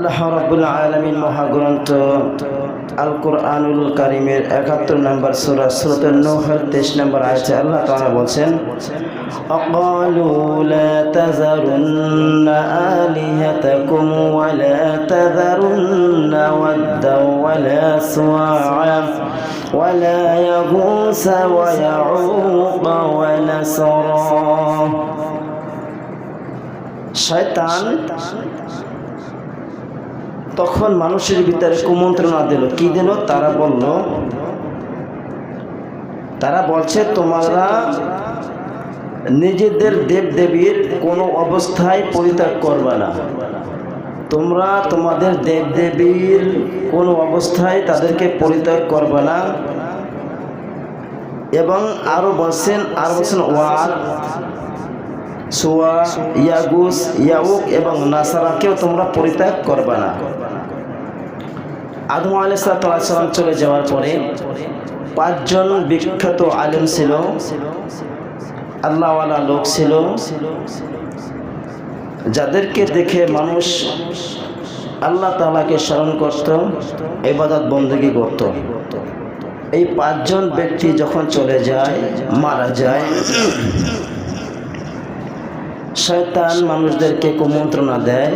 আল্লাহ রাব্বুল আলামিন মহাগ্রন্থ আল কোরআনুল কারিমের একাত্তর নম্বর সুরা সুরতুল নূহের তেইশ নম্বর আয়াতে আল্লাহ তাআলা বলছেন أقالوا لا تذرن آلهتكم ولا تذرن ودا ولا سواعا ولا يغوث ويعوق ونسرا শয়তান তখন মানুষের ভিতরে কুমন্ত্রণা দিল। কি দিল? তারা বলল, তারা বলছে, তোমরা নিজেদের দেব দেবীর কোনো অবস্থায় পরিত্যাগ করবে না। তোমরা তোমাদের দেব দেবীর কোনো অবস্থায় তাদেরকে পরিত্যাগ করবে না। এবং আরও বলছেন, আর বলছেন, ওয়াদ সোয়া, ইয়াগুস, ইয়াউক এবং নাসারাকেও তোমরা পরিত্যাগ করবে না। আদম আলাইসালাম চলে যাওয়ার পরে পাঁচজন বিখ্যাত আলেম ছিল, আল্লাহওয়ালা লোক ছিল, যাদেরকে দেখে মানুষ আল্লাহ তালাকে স্মরণ করত এবাদত বন্দী করত। এই পাঁচজন ব্যক্তি যখন চলে যায়, মারা যায় শয়তান মানুষদেরকে কুমন্ত্রণা দেয়।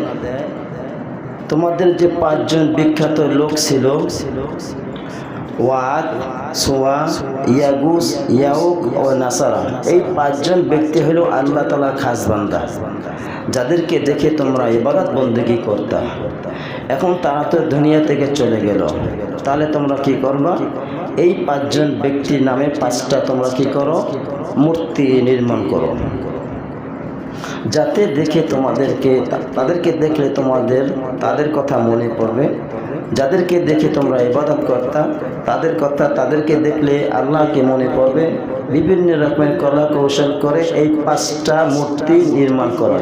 তোমাদের যে পাঁচজন বিখ্যাত লোক ছিল, ওয়াদ, সোয়া, ইয়াগুস, ইয়াউক ও নাসারা, এই পাঁচজন ব্যক্তি হলো আল্লাহ তালা খাস বান্দা, যাদেরকে দেখে তোমরা ইবাদত বন্দেগী করতা। এখন তারা তো দুনিয়া থেকে চলে গেল, তাহলে তোমরা কি করবা? এই পাঁচজন ব্যক্তির নামে পাঁচটা তোমরা কি করো? মূর্তি নির্মাণ করো। যাতে দেখে তোমাদেরকে, তাদেরকে দেখলে তোমাদের, তাদের কথা মনে পড়বে। যাদেরকে দেখে তোমরা ইবাদত কর্তা, তাদের কথা, তাদেরকে দেখলে আল্লাহকে মনে পড়বে। বিভিন্ন রকমের কলা কৌশল করে এই পাঁচটা মূর্তি নির্মাণ করা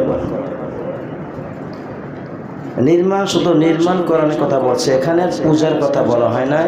নির্মাণ, শুধু নির্মাণ করার কথা বলছে, এখানে পূজার কথা বলা হয় না।